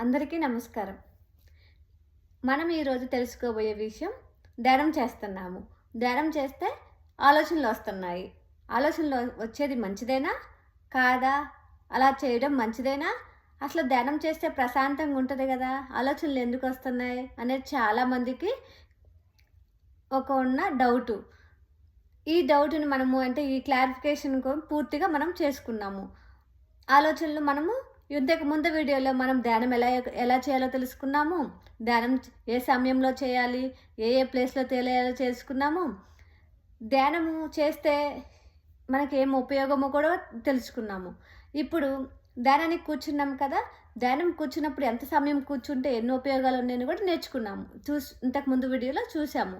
అందరికీ నమస్కారం. మనం ఈరోజు తెలుసుకోబోయే విషయం ధ్యానం చేస్తున్నాము. ధ్యానం చేస్తే ఆలోచనలు వస్తున్నాయి. ఆలోచనలు వచ్చేది మంచిదేనా? కాదా? అలా చేయడం మంచిదేనా? అసలు ధ్యానం చేస్తే ప్రశాంతంగా ఉంటుంది కదా? ఆలోచనలు ఎందుకు వస్తున్నాయి? అనేది చాలామందికి ఒక ఉన్న డౌటు. ఈ డౌట్ని మనము అంటే ఈ క్లారిఫికేషన్ పూర్తిగా మనం చేసుకున్నాము. ఆలోచనలు మనము ఇంతకు ముందు వీడియోలో మనం ధ్యానం ఎలా ఎలా చేయాలో తెలుసుకున్నాము. ధ్యానం ఏ సమయంలో చేయాలి ఏ ఏ ప్లేస్లో తెలియాలో చేసుకున్నాము. ధ్యానము చేస్తే మనకి ఏం ఉపయోగమో కూడా తెలుసుకున్నాము. ఇప్పుడు ధ్యానానికి కూర్చున్నాం కదా ధ్యానం కూర్చున్నప్పుడు ఎంత సమయం కూర్చుంటే ఎన్ని ఉపయోగాలు ఉన్నాయని కూడా నేర్చుకున్నాము. చూసి ఇంతకు ముందు వీడియోలో చూసాము.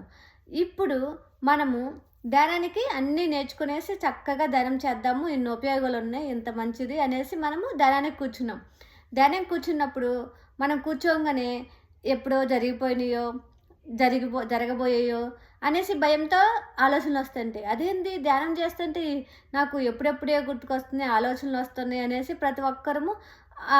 ఇప్పుడు మనము ధ్యానానికి అన్నీ నేర్చుకునేసి చక్కగా ధ్యానం చేద్దాము. ఇన్ని ఉపయోగాలు ఉన్నాయి? ఇంత మంచిది? అనేసి మనము ధ్యానానికి కూర్చున్నాం. ధ్యానం కూర్చున్నప్పుడు మనం కూర్చోగానే ఎప్పుడో జరిగిపోయినాయో జరిగిపో జరగబోయాయో అనేసి భయంతో ఆలోచనలు వస్తుంటాయి. అదేంది? ధ్యానం చేస్తుంటే నాకు ఎప్పుడెప్పుడే గుర్తుకొస్తున్నాయి ఆలోచనలు వస్తున్నాయి అనేసి ప్రతి ఒక్కరము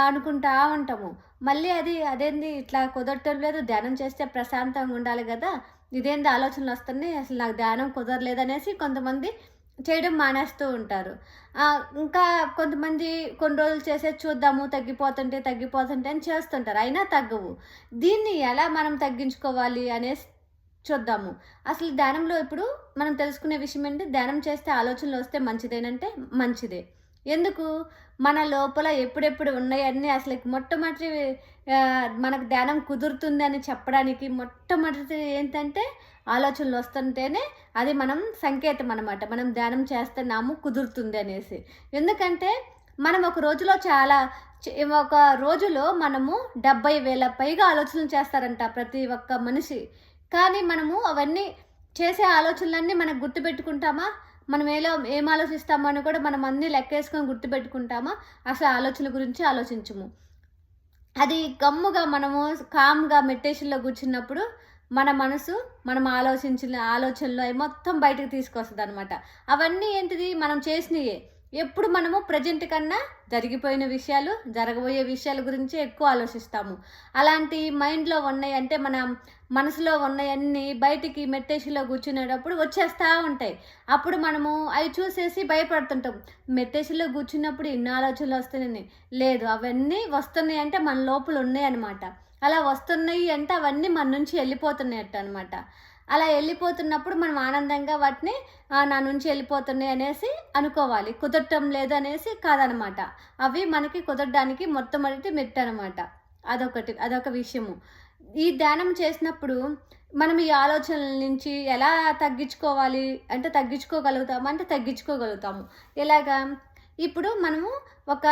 అనుకుంటా ఉంటాము. మళ్ళీ అది అదేంది ఇట్లా కుదరటం లేదు ధ్యానం చేస్తే ప్రశాంతంగా ఉండాలి కదా ఇదేంది ఆలోచనలు వస్తున్నాయి అసలు నాకు ధ్యానం కుదరలేదనేసి కొంతమంది చేయడం మానేస్తూ ఉంటారు. ఇంకా కొంతమంది కొన్ని రోజులు చేసే చూద్దాము తగ్గిపోతుంటే తగ్గిపోతుంటే అని చేస్తుంటారు. అయినా తగ్గవు. దీన్ని ఎలా మనం తగ్గించుకోవాలి అనేసి చూద్దాము. అసలు ధ్యానంలో ఇప్పుడు మనం తెలుసుకునే విషయం ఏంటి? ధ్యానం చేస్తే ఆలోచనలు వస్తే మంచిదేనంటే మంచిదే. ఎందుకు? మన లోపల ఎప్పుడెప్పుడు ఉన్నాయన్నీ అసలు మొట్టమొదటి మనకు ధ్యానం కుదురుతుంది అని చెప్పడానికి మొట్టమొదటి ఏంటంటే ఆలోచనలు వస్తుంటేనే అది మనం సంకేతం అనమాట మనం ధ్యానం చేస్తున్నాము కుదురుతుంది అనేసి. ఎందుకంటే మనం ఒక రోజులో చాలా ఒక రోజులో మనము డెబ్బై వేల పైగా ఆలోచనలు చేస్తారంట ప్రతి ఒక్క మనిషి. కానీ మనము అవన్నీ చేసే ఆలోచనలన్నీ మనకు గుర్తుపెట్టుకుంటామా? మనం ఏలో ఏం ఆలోచిస్తామో అని కూడా మనం అన్నీ లెక్కేసుకొని గుర్తుపెట్టుకుంటామా? అసలు ఆలోచన గురించి ఆలోచించము. అది గమ్ముగా మనము కామ్గా మెడిటేషన్లో కూర్చున్నప్పుడు మన మనసు మనం ఆలోచించిన ఆలోచనలు మొత్తం బయటకు తీసుకొస్తుంది అనమాట అవన్నీ ఏంటిది? మనం చేసినయే. ఎప్పుడు మనము ప్రజెంట్ కన్నా జరిగిపోయిన విషయాలు జరగబోయే విషయాల గురించి ఎక్కువ ఆలోచిస్తాము. అలాంటి మైండ్లో ఉన్నాయి అంటే మన మనసులో ఉన్నాయన్నీ బయటికి మెట్టేసిలో కూర్చునేటప్పుడు వచ్చేస్తూ ఉంటాయి. అప్పుడు మనము అవి చూసేసి భయపడుతుంటాం. మెట్టేసిలో కూర్చున్నప్పుడు ఇన్ని ఆలోచనలు వస్తున్నాయి. లేదు అవన్నీ వస్తున్నాయి అంటే మన లోపల ఉన్నాయి అనమాట అలా వస్తున్నాయి అంటే అవన్నీ మన నుంచి వెళ్ళిపోతున్నాయట అనమాట అలా వెళ్ళిపోతున్నప్పుడు మనం ఆనందంగా వాటిని నా నుంచి వెళ్ళిపోతున్నాయి అనేసి అనుకోవాలి. కుదరటం లేదనేసి కాదనమాట. అవి మనకి కుదరడానికి మొట్టమొదటి మెట్టు అనమాట అదొకటి అదొక విషయము. ఈ ధ్యానం చేసినప్పుడు మనం ఈ ఆలోచనల నుంచి ఎలా తగ్గించుకోవాలి? అంటే తగ్గించుకోగలుగుతాము? అంటే తగ్గించుకోగలుగుతాము. ఎలాగా? ఇప్పుడు మనము ఒక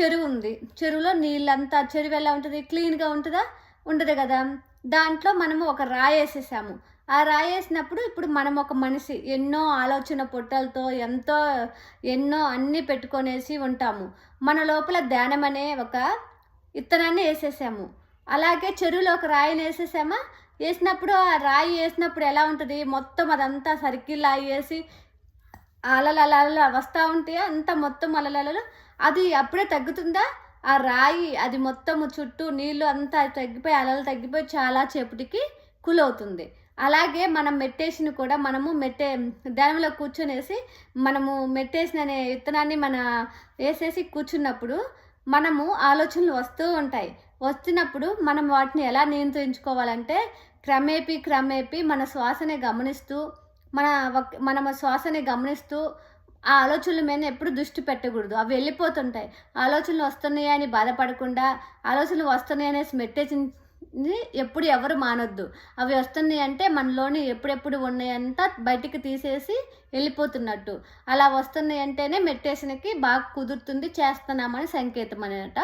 చెరువు ఉంది. చెరువులో నీళ్ళంతా చెరువు ఎలా ఉంటుంది? క్లీన్గా ఉంటుందా? ఉండదు కదా. దాంట్లో మనము ఒక రాయి వేసేసాము. ఆ రాయేసినప్పుడు ఇప్పుడు మనం ఒక మనిషి ఎన్నో ఆలోచన పొట్టలతో ఎంతో ఎన్నో అన్నీ పెట్టుకొనేసి ఉంటాము. మన లోపల ధ్యానం అనే ఒక ఇత్తనాన్ని వేసేసాము. అలాగే చెరువులో ఒక రాయిని వేసేసామా? వేసినప్పుడు ఆ రాయి వేసినప్పుడు ఎలా ఉంటుంది? మొత్తం అదంతా సర్కిల్ వేసి అలలలలు వస్తూ ఉంటే అంత మొత్తం అలలలు అది అప్పుడే తగ్గుతుందా? ఆ రాయి అది మొత్తము చుట్టూ నీళ్ళు అంతా తగ్గిపోయి అలలు తగ్గిపోయి చాలా చేపటికి కులవుతుంది. అలాగే మనం మెట్టేసిన కూడా మనము మెట్టే ధ్యానంలో కూర్చొనేసి మనము మెట్టేసిన అనే విత్తనాన్ని మన వేసేసి కూర్చున్నప్పుడు మనము ఆలోచనలు వస్తూ ఉంటాయి. వస్తున్నప్పుడు మనం వాటిని ఎలా నియంత్రించుకోవాలంటే క్రమేపీ క్రమేపీ మన శ్వాసని గమనిస్తూ మన మన శ్వాసని గమనిస్తూ ఆ ఆలోచనల మీద ఎప్పుడు దృష్టి పెట్టకూడదు. అవి వెళ్ళిపోతుంటాయి. ఆలోచనలు వస్తున్నాయని బాధపడకుండా ఆలోచనలు వస్తున్నాయి అనేసి ఎప్పుడు ఎవరు మానొద్దు. అవి వస్తున్నాయి అంటే మనలోని ఎప్పుడెప్పుడు ఉన్నాయంతా బయటికి తీసేసి వెళ్ళిపోతున్నట్టు. అలా వస్తున్నాయి అంటేనే మెడిటేషన్కి బాగా కుదురుతుంది చేస్తున్నామని సంకేతం అనమాట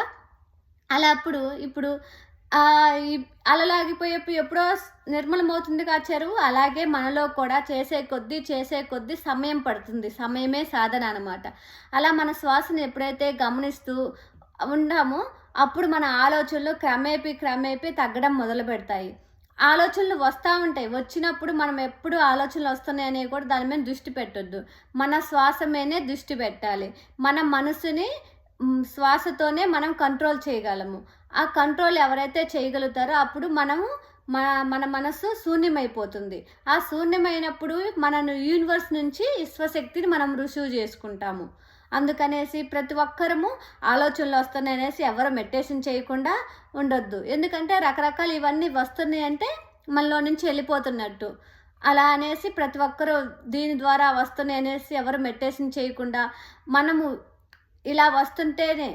అలా అప్పుడు ఇప్పుడు అలలాగిపోయేప్పుడు ఎప్పుడో నిర్మలమవుతుంది కా చెరువు? అలాగే మనలో కూడా చేసే కొద్దీ చేసే కొద్దీ సమయం పడుతుంది. సమయమే సాధన అనమాట అలా మన శ్వాసను ఎప్పుడైతే గమనిస్తూ ఉన్నామో అప్పుడు మన ఆలోచనలు క్రమేపీ క్రమేపీ తగ్గడం మొదలు పెడతాయి. ఆలోచనలు వస్తూ ఉంటాయి. వచ్చినప్పుడు మనం ఎప్పుడు ఆలోచనలు వస్తున్నాయని కూడా దాని మీద దృష్టి పెట్టొద్దు. మన శ్వాస మీదనే దృష్టి పెట్టాలి. మన మనసుని శ్వాసతోనే మనం కంట్రోల్ చేయగలము. ఆ కంట్రోల్ ఎవరైతే చేయగలుగుతారో అప్పుడు మనము మన మన మనస్సు శూన్యమైపోతుంది. ఆ శూన్యమైనప్పుడు మన యూనివర్స్ నుంచి విశ్వశక్తిని మనం రుజువు చేసుకుంటాము. అందుకనేసి ప్రతి ఒక్కరము ఆలోచనలు వస్తున్నాయి అనేసి ఎవరు మెడిటేషన్ చేయకుండా ఉండొద్దు. ఎందుకంటే రకరకాలు ఇవన్నీ వస్తున్నాయి అంటే మనలో నుంచి వెళ్ళిపోతున్నట్టు. అలా అనేసి ప్రతి ఒక్కరూ దీని ద్వారా వస్తున్నాయి అనేసి ఎవరు మెడిటేషన్ చేయకుండా మనము ఇలా వస్తుంటేనే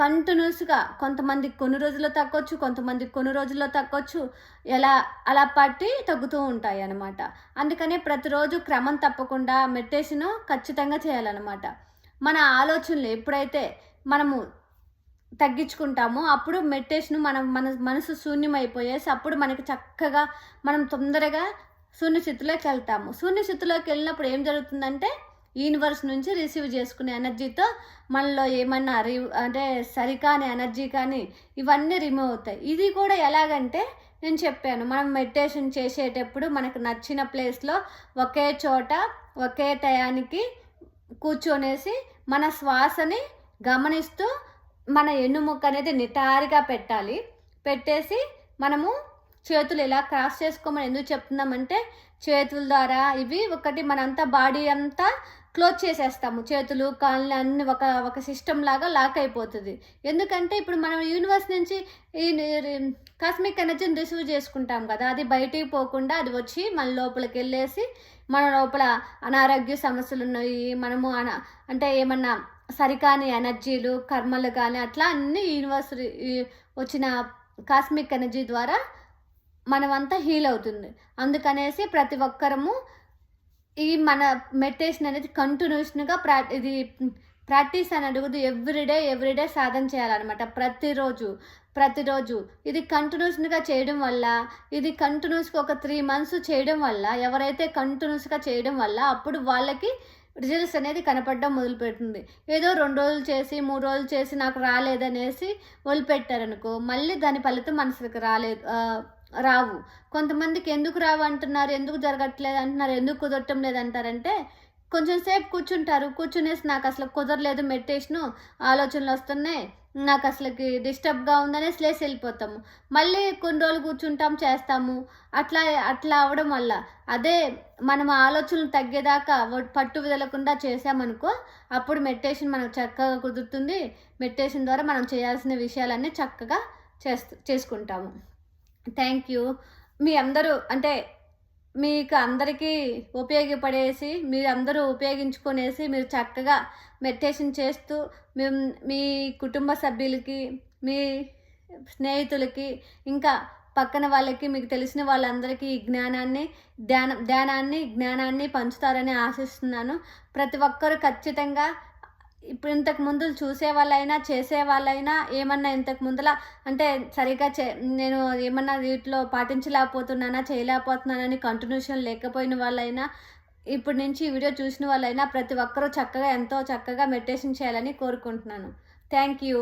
కంటిన్యూస్గా కొంతమంది కొన్ని రోజుల్లో తగ్గొచ్చు కొంతమంది కొన్ని రోజుల్లో తగ్గొచ్చు ఎలా అలా పట్టి తగ్గుతూ ఉంటాయి అన్నమాట అందుకనే ప్రతిరోజు క్రమం తప్పకుండా మెడిటేషను ఖచ్చితంగా చేయాలన్నమాట. మన ఆలోచనలు ఎప్పుడైతే మనము తగ్గించుకుంటామో అప్పుడు మెడిటేషన్ మనం మన మనసు శూన్యమైపోయేసి అప్పుడు మనకి చక్కగా మనం తొందరగా శూన్యస్థితిలోకి వెళ్తాము. శూన్యస్థితిలోకి వెళ్ళినప్పుడు ఏం జరుగుతుందంటే యూనివర్స్ నుంచి రిసీవ్ చేసుకునే ఎనర్జీతో మనలో ఏమన్నా రి అంటే సరికాని ఎనర్జీ కానీ ఇవన్నీ రిమూవ్ అవుతాయి. ఇది కూడా ఎలాగంటే నేను చెప్పాను మనం మెడిటేషన్ చేసేటప్పుడు మనకు నచ్చిన ప్లేస్లో ఒకే చోట ఒకే టయానికి కూర్చొనేసి మన శ్వాసని గమనిస్తూ మన ఎన్నుముక్క అనేది నిటారుగా పెట్టాలి. పెట్టేసి మనము చేతులు ఎలా క్రాస్ చేసుకోమని ఎందుకు చెప్తున్నామంటే చేతుల ద్వారా ఇవి ఒకటి మనంతా బాడీ అంతా క్లోజ్ చేసేస్తాము. చేతులు కాళ్ళు అన్ని ఒక ఒక సిస్టమ్ లాగా లాక్ అయిపోతుంది. ఎందుకంటే ఇప్పుడు మనం యూనివర్స్ నుంచి ఈ కాస్మిక్ ఎనర్జీని రిసీవ్ చేసుకుంటాం కదా అది బయటికి పోకుండా అది వచ్చి మన లోపలికి వెళ్ళేసి మన లోపల అనారోగ్య సమస్యలు ఉన్నాయి మనము అన అంటే ఏమన్నా సరికాని ఎనర్జీలు కర్మలు కానీ అట్లా అన్ని యూనివర్స్ వచ్చిన కాస్మిక్ ఎనర్జీ ద్వారా మనమంతా హీల్ అవుతుంది. అందుకనేసి ప్రతి ఒక్కరము ఈ మన మెడిటేషన్ అనేది కంటిన్యూస్గా ప్రా ఇది ప్రాక్టీస్ అని అడుగుదు ఎవ్రీడే ఎవ్రీడే సాధన చేయాలన్నమాట. ప్రతిరోజు ప్రతిరోజు. ఇది కంటిన్యూస్గా చేయడం వల్ల ఇది కంటిన్యూస్గా ఒక త్రీ మంత్స్ చేయడం వల్ల ఎవరైతే కంటిన్యూస్గా చేయడం వల్ల అప్పుడు వాళ్ళకి రిజల్ట్స్ అనేది కనపడడం మొదలుపెడుతుంది. ఏదో రెండు రోజులు చేసి మూడు రోజులు చేసి నాకు రాలేదనేసి వదిలిపెట్టారనుకో మళ్ళీ దాని ఫలితం మనసుకి రాలేదు రావు. కొంతమందికి ఎందుకు రావు అంటున్నారు? ఎందుకు జరగట్లేదు అంటున్నారు? ఎందుకు కుదరటం లేదు అంటారంటే కొంచెం సేపు కూర్చుంటారు. కూర్చునేసి నాకు అసలు కుదరలేదు మెడిటేషను. ఆలోచనలు వస్తున్నాయి. నాకు అసలుకి డిస్టర్బ్గా ఉందనేసి లేసి వెళ్ళిపోతాము. మళ్ళీ కొన్ని రోజులు కూర్చుంటాం చేస్తాము. అట్లా అట్లా అవడం వల్ల. అదే మనం ఆలోచనలు తగ్గేదాకా పట్టు వదలకుండా చేసామనుకో అప్పుడు మెడిటేషన్ మనకు చక్కగా కుదురుతుంది. మెడిటేషన్ ద్వారా మనం చేయాల్సిన విషయాలన్నీ చక్కగా చేస్తూ చేసుకుంటాము. Thank you. మీ అందరూ అంటే మీకు అందరికీ ఉపయోగపడేసి మీరు అందరూ ఉపయోగించుకునేసి మీరు చక్కగా మెడిటేషన్ చేస్తూ మేము మీ కుటుంబ సభ్యులకి మీ స్నేహితులకి ఇంకా పక్కన వాళ్ళకి మీకు తెలిసిన వాళ్ళందరికీ ఈ జ్ఞానాన్ని ధ్యానం ధ్యానాన్ని జ్ఞానాన్ని పంచుతారని ఆశిస్తున్నాను. ప్రతి ఒక్కరూ ఖచ్చితంగా ఇప్పుడు ఇంతకు ముందు చూసే వాళ్ళైనా చేసే వాళ్ళైనా ఏమన్నా ఇంతకు ముందులా అంటే సరిగా చే నేను ఏమన్నా వీటిలో పాటించలేకపోతున్నానా చేయలేకపోతున్నానని కంటిన్యూషన్ లేకపోయిన వాళ్ళైనా ఇప్పటి నుంచి ఈ వీడియో చూసిన వాళ్ళైనా ప్రతి ఒక్కరూ చక్కగా ఎంతో చక్కగా మెడిటేషన్ చేయాలని కోరుకుంటున్నాను. Thank you